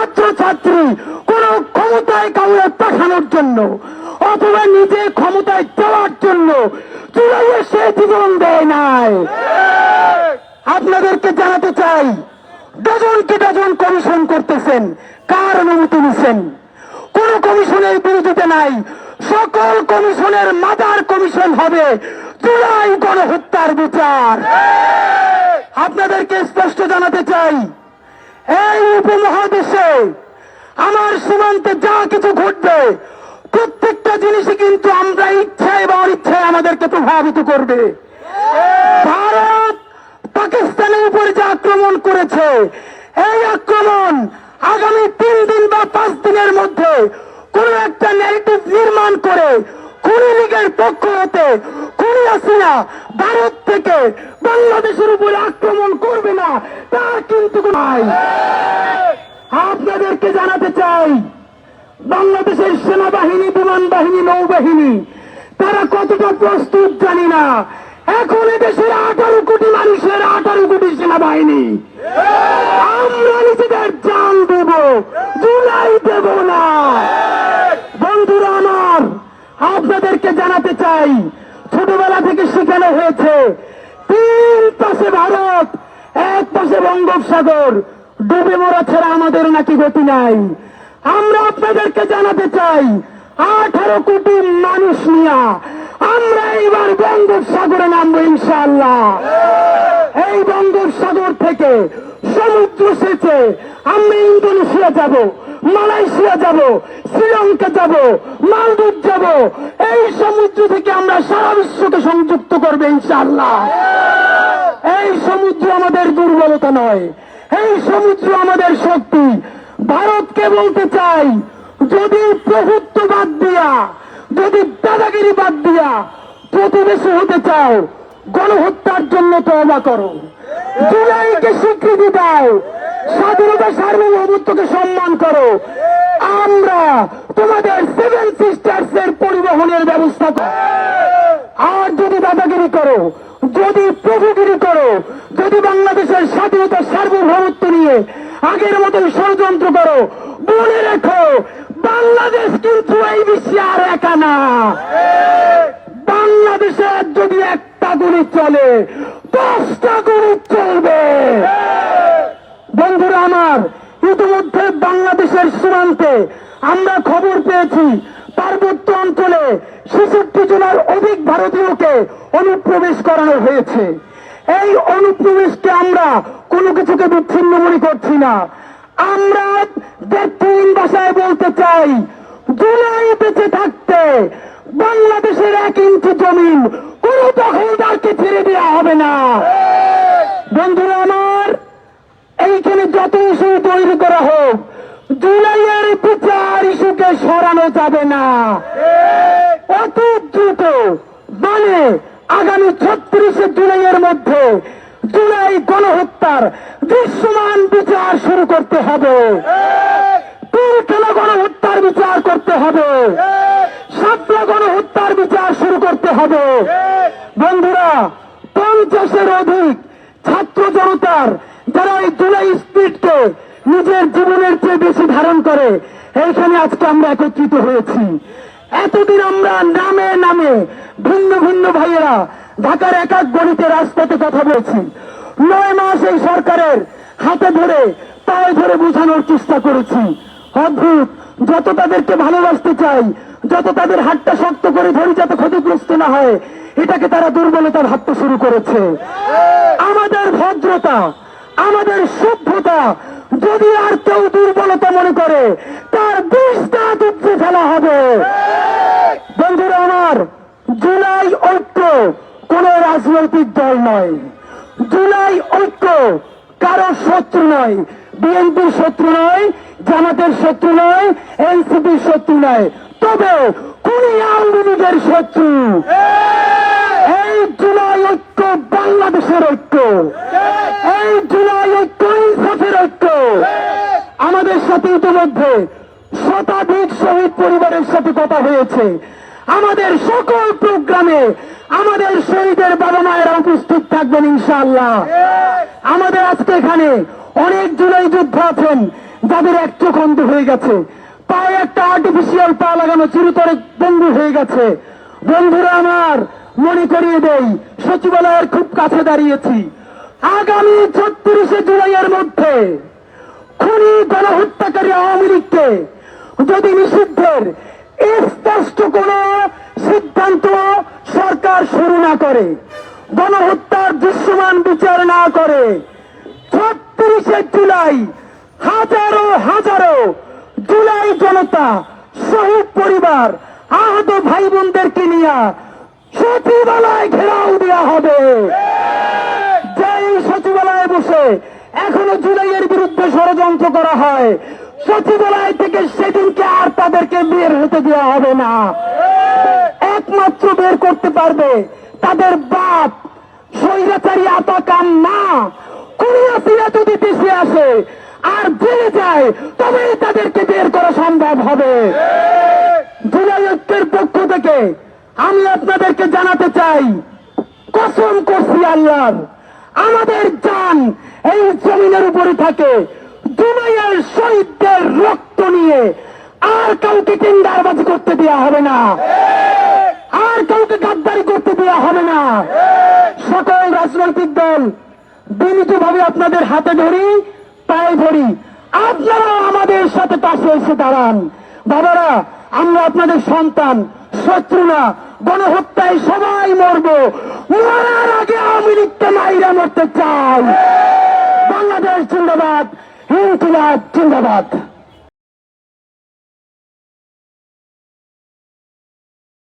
ছাত্র ছাত্রী কোন ক্ষমতায় কাউরে পাঠানোর জন্য অথবা নিজে ক্ষমতায় যাওয়ার জন্য জুলাইয়ে সে জীবন দেয় নাই। আপনাদেরকে জানাতে চাই, ডজনকে ডজন কমিশন করতেছেন, কার অনুমতি নিছেন? কোন কমিশনের বিরোধিতা নাই, সকল কমিশনের মাদার কমিশন হবে জুলাই গণহত্যার বিচার। আপনাদেরকে স্পষ্ট জানাতে চাই এই উপমহাদেশে আমার সীমান্তে যা কিছু ঘটবে, প্রত্যেকটা জিনিসই কিন্তু আমরা ইচ্ছায় বা অনিচ্ছায় আমাদেরকে প্রভাবিত করবে। ভারত পাকিস্তানের উপরে যে আক্রমণ করেছে, এই আক্রমণ আগামী তিন দিন বা পাঁচ দিনের মধ্যে কোন একটা ন্যারেটিভ নির্মাণ করে খুনি লীগের পক্ষ হতে খুনি আসিনা ভারত থেকে বাংলাদেশের উপরে আক্রমণ করবে না তার কিন্তু আপনাদেরকে জানাতে চাই, বাংলাদেশের সেনাবাহিনী বিমান বাহিনী নৌবাহিনী, তারা কতটা প্রস্তুত জানি না। এখন দেশের আঠারো কোটি মানুষের আঠারো কোটি সেনাবাহিনী। আমরা নিজেদের জান দেব, জুলাই দেব না। বন্ধুরা আমার, আপনাদেরকে জানাতে চাই শেখানো হয়েছে তিন পাশে ভারত, এক পাশে বঙ্গোপসাগর। ডুবে মরা ছাড়া আমাদের নাকি গতি নাই। আমরা আপনাদেরকে জানাতে চাই, আঠারো কোটি মানুষ নিয়া আমরা এইবার বঙ্গোপসাগরে নামবো ইনশাল্লাহ এই বঙ্গোপসাগর থেকে সমুদ্র সেচে আমরা ইন্দোনেশিয়া যাব। মালয়েশিয়া যাব, শ্রীলঙ্কা যাব, মালদ্বীপ যাব। এই সমুদ্র থেকে আমরা সারা বিশ্বকে সংযুক্ত করবে ইনশাল্লাহ এই সমুদ্র আমাদের দুর্বলতা নয়। এই সমুদ্র আমাদের শক্তি। ভারতকে বলতে চাই, যদি প্রভুত্ব বাদ দিয়া, যদি দাদাগিরি বাদ দিয়া প্রতিবেশী হতে চাও, গণহত্যার জন্য তবা করো। জুলাইকে স্বীকৃতি দাও। স্বাধীনতা সার্বভৌমত্বকে সম্মান করো। আমরা তোমাদের সেভেন সিস্টার্স এর পরিবহনের ব্যবস্থা করো আর যদি দাদাগিরি করো, যদি প্রভুগিরি করো, যদি বাংলাদেশের স্বাধীনতা সার্বভৌমত্ব নিয়ে আগের মতন ষড়যন্ত্র করো বলে রেখো, বাংলাদেশ কিন্তু এই বিশ্বে আর একা না। বাংলাদেশের যদি একটা গুলি চলে, দশটা গুলি চলবে বন্ধুরা আমার ইতিমধ্যে সীমান্তে আমরা খবর পেয়েছি। পার্বত্য অঞ্চলে ছেষট্টি জনের অধিক ভারতীয়কে অনুপ্রবেশ করানো হয়েছে। এই অনুপ্রবেশকে আমরা কোনো কিছুকে বিচ্ছিন্ন মনে করছি না। আমরা তিন ভাষায় বলতে চাই, জুলাই বেঁচে থাকতে বাংলাদেশের এক ইঞ্চি জমিন কোন দখলদারকে ছেড়ে দেওয়া হবে না। বন্ধুরা আমার, এইখানে যত ইস্যু তৈরি করা হোক জুলাইয়ের বিচার ইস্যুকে সরানো যাবে না। অতি দ্রুত মানে আগামী ছত্রিশে জুলাইয়ের মধ্যে জুলাই গণহত্যার দৃশ্যমান বিচার শুরু করতে হবে। পিলখানা গণহত্যার বিচার করতে হবে। সাতলা গণহত্যার বিচার শুরু করতে হবে। বন্ধুরা পঞ্চাশের অধিক ছাত্র জনতার যারা এই জুলাই স্পিডকে নিজের জীবনের চেয়ে বেশি ধারণ করে। এইখানে আজকে আমরা একত্রিত হয়েছি। এতদিন আমরা নামে নামে ভিন্ন ভিন্ন ভাইয়েরা ঢাকার এক এক গণিতে রাজপথে কথা বলছি। নয় মাস এই সরকারের হাতে ধরে পায়ে ধরে বোঝানোর চেষ্টা করেছি। অদ্ভুত যত তাদেরকে ভালোবাসতে চাই যত তাদের হাতটা শক্ত করে ধরি যাতে ক্ষতিগ্রস্ত না হয় এটাকে তারা দুর্বলতা ভাবতে শুরু করেছে। আমাদের ভদ্রতা আমাদের সভ্যতা যদি আর কেউ দুর্বলতা মনে করে, তার বিষটা দুধে ফেলা হবে। বন্ধুরা আমার, জুলাই ঐক্য কোন রাজনৈতিক দল নয়। জুলাই ঐক্য কারও শত্রু নয়। বিএনপির শত্রু নয়, জামাতের শত্রু নয়, এনসিপির শত্রু নয়। তবে কোন আওয়ামী লীগের শত্রু। এই জুলাই ঐক্য বাংলাদেশের ঐক্য। এই জুলাই ঐক্য সাথে ইতিমধ্যে শতাধিক শহীদ পরিবারের সাথে কথা হয়েছে। আমাদের সকল প্রোগ্রামে আমাদের শহীদের বাবা মায়েরা উপস্থিত থাকবেন ইনশাআল্লাহ। আমাদের আজকে এখানে অনেক জুলাই যোদ্ধা আছেন, যাদের এক চোখ অন্ধ হয়ে গেছে। পায়ে একটা আর্টিফিশিয়াল পা লাগানো চিরতরে বন্ধু হয়ে গেছে। বন্ধুরা আমার, মনে করিয়ে দেই, সচিবালয়ের খুব কাছে দাঁড়িয়েছি। আগামী ছত্রিশে জুলাইয়ের মধ্যে খুনি গণহত্যাকারী আওয়ামী লীগকে যদি নিষিদ্ধের স্পষ্ট কোন সিদ্ধান্ত সরকার শুরু না করে গণহত্যার দৃশ্যমান বিচার না করে ছত্রিশে জুলাই হাজারো হাজারো জুলাই জনতা শহীদ পরিবার আহত ভাই বোনদেরকে নিয়ে সচিবালয় ঘেরাও দেওয়া হবে। যে সচিবালয়ে বসে এখনও জুলাইয়ের বিরুদ্ধে ষড়যন্ত্র করা হয়। সচিবালয় থেকে সেদিনকে আর তাদেরকে বের হতে দেওয়া হবে না। একমাত্র বের করতে পারবে তাদের বাপ। স্বৈরাচারী আতাকাম না কুড়িয়াশিরা যদি দেশে আসে আর জেলে যায়, তবেই তাদেরকে বের করা সম্ভব হবে। জুলাই ঐক্যের পক্ষ থেকে আমি আপনাদেরকে জানাতে চাই, কসম করছি আল্লাহর। আমাদের জান এই জমিনের উপরে থাকে। দুনিয়ার শহীদদের রক্ত নিয়ে আর কাউকে টেন্ডারবাজি করতে দেওয়া হবে না। আর কাউকে গাদ্দারি করতে দেওয়া হবে না। সকল রাজনৈতিক দল বিনীত ভাবে আপনাদের হাতে ধরি, পায়ে ধরি। আপনারা আমাদের সাথে পাশে এসে দাঁড়ান। বাবারা, আমরা আপনাদের সন্তান শত্রু না গণহত্যায় সবাই মরবো। মরার আগে আওয়ামী লীগকে মাইরা মরতে চাই। বাংলাদেশ জিন্দাবাদ ইনকিলাব জিন্দাবাদ।